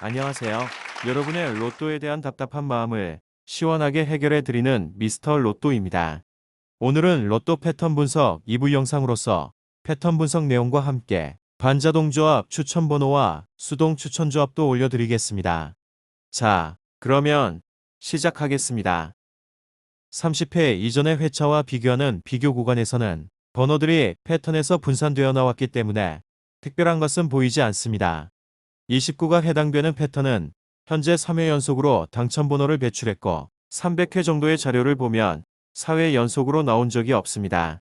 안녕하세요. 여러분의 로또에 대한 답답한 마음을 시원하게 해결해 드리는 미스터 로또입니다. 오늘은 로또 패턴 분석 2부 영상으로서 패턴 분석 내용과 함께 반자동 조합 추천 번호와 수동 추천 조합도 올려드리겠습니다. 자, 그러면 시작하겠습니다. 30회 이전의 회차와 비교하는 비교 구간에서는 번호들이 패턴에서 분산되어 나왔기 때문에 특별한 것은 보이지 않습니다. 29가 해당되는 패턴은 현재 3회 연속으로 당첨 번호를 배출했고 300회 정도의 자료를 보면 4회 연속으로 나온 적이 없습니다.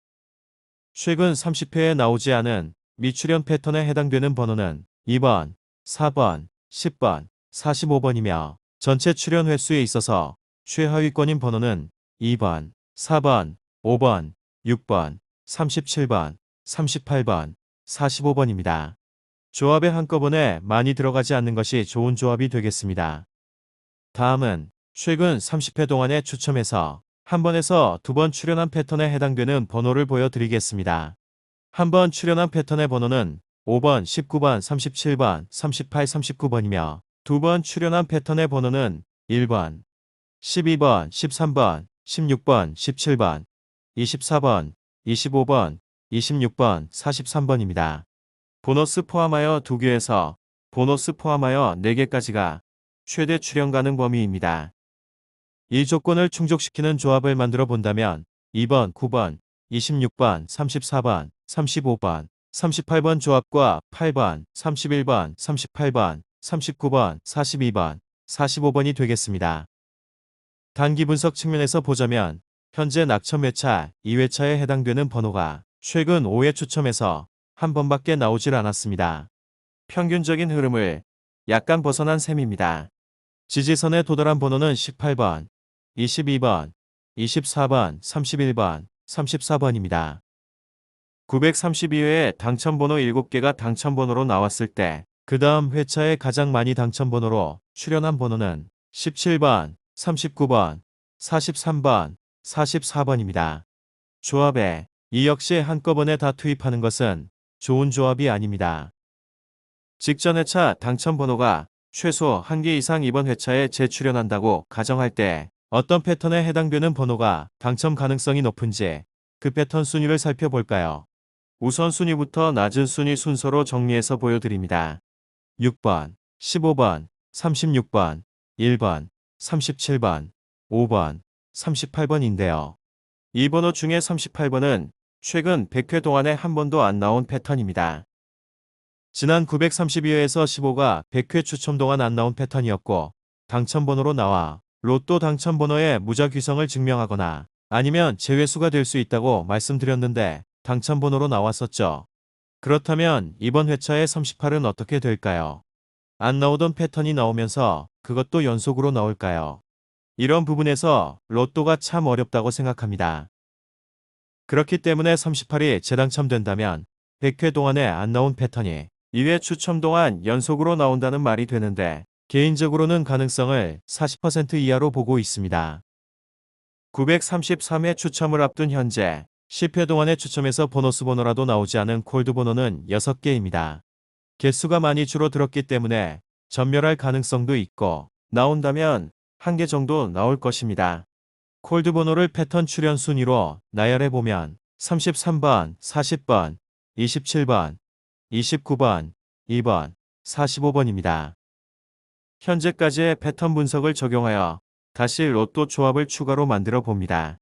최근 30회에 나오지 않은 미출현 패턴에 해당되는 번호는 2번, 4번, 10번, 45번이며 전체 출현 횟수에 있어서 최하위권인 번호는 2번, 4번, 5번, 6번, 37번, 38번, 45번입니다. 조합에 한꺼번에 많이 들어가지 않는 것이 좋은 조합이 되겠습니다. 다음은 최근 30회 동안의 추첨에서 한 번에서 두 번 출현한 패턴에 해당되는 번호를 보여드리겠습니다. 한 번 출현한 패턴의 번호는 5번, 19번, 37번, 38, 39번이며 두 번 출현한 패턴의 번호는 1번, 12번, 13번, 16번, 17번, 24번, 25번, 26번, 43번입니다. 보너스 포함하여 2개에서 보너스 포함하여 4개까지가 최대 출현 가능 범위입니다. 이 조건을 충족시키는 조합을 만들어 본다면 2번, 9번, 26번, 34번, 35번, 38번 조합과 8번, 31번, 38번, 39번, 42번, 45번이 되겠습니다. 단기 분석 측면에서 보자면 현재 낙첨 회차 2회차에 해당되는 번호가 최근 5회 추첨에서 한 번밖에 나오질 않았습니다. 평균적인 흐름을 약간 벗어난 셈입니다. 지지선에 도달한 번호는 18번, 22번, 24번, 31번, 34번입니다. 932회에 당첨번호 7개가 당첨번호로 나왔을 때 그 다음 회차에 가장 많이 당첨번호로 출연한 번호는 17번, 39번, 43번, 44번입니다. 조합에 이 역시 한꺼번에 다 투입하는 것은 좋은 조합이 아닙니다. 직전 회차 당첨 번호가 최소 1개 이상 이번 회차에 재출연한다고 가정할 때 어떤 패턴에 해당되는 번호가 당첨 가능성이 높은지 그 패턴 순위를 살펴볼까요? 우선 순위부터 낮은 순위 순서로 정리해서 보여드립니다. 6번, 15번, 36번, 1번, 37번, 5번, 38번인데요. 이 번호 중에 38번은 최근 100회 동안에 한 번도 안 나온 패턴입니다. 지난 932회에서 15가 100회 추첨 동안 안 나온 패턴이었고 당첨번호로 나와 로또 당첨번호의 무작위성을 증명하거나 아니면 제외수가 될 수 있다고 말씀드렸는데 당첨번호로 나왔었죠. 그렇다면 이번 회차의 38은 어떻게 될까요? 안 나오던 패턴이 나오면서 그것도 연속으로 나올까요? 이런 부분에서 로또가 참 어렵다고 생각합니다. 그렇기 때문에 38이 재당첨된다면 100회 동안에 안 나온 패턴이 2회 추첨 동안 연속으로 나온다는 말이 되는데 개인적으로는 가능성을 40% 이하로 보고 있습니다. 933회 추첨을 앞둔 현재 10회 동안의 추첨에서 보너스 번호라도 나오지 않은 콜드 번호는 6개입니다. 개수가 많이 줄어들었기 때문에 전멸할 가능성도 있고 나온다면 한 개 정도 나올 것입니다. 콜드 번호를 패턴 출현 순위로 나열해 보면 33번, 40번, 27번, 29번, 2번, 45번입니다. 현재까지의 패턴 분석을 적용하여 다시 로또 조합을 추가로 만들어 봅니다.